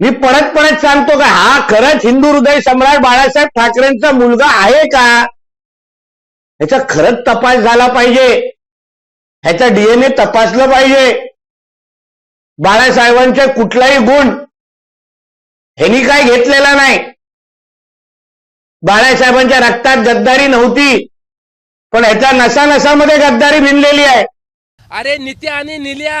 मी परत परत सांगतो का हा खरंच हिंदू हृदय सम्राट बाळासाहेब ठाकरेंचा मुलगा आहे का? ह्याचा खरंच तपास झाला पाहिजे. ह्याचा डीएनए तपासलं पाहिजे. बाळासाहेबांचे कुठलाही गुण ह्यांनी काय घेतलेला नाही. बाळासाहेबांच्या रक्तात गद्दारी नव्हती पण ह्याच्या नसा नसामध्ये गद्दारी भिनलेली आहे. अरे नित्या आणि निल्या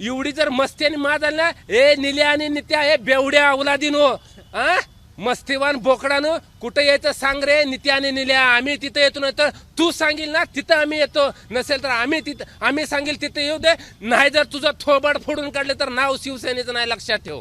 एवढी जर मस्ती आणि माज आली ना ए निल्या आणि नित्या हे बेवड्या अवलादीनो आ? मस्तीवान बोकडानं कुठं यायचं सांग रे नित्या आणि निल्या आम्ही तिथं येतो नाही तर तू सांगील ना तिथं आम्ही येतो. नसेल तर आम्ही तिथं आम्ही सांगेल तिथं येऊ दे. नाही जर तुझं थोबाड फोडून काढले तर नाव शिवसेनेचं नाही लक्षात ठेव.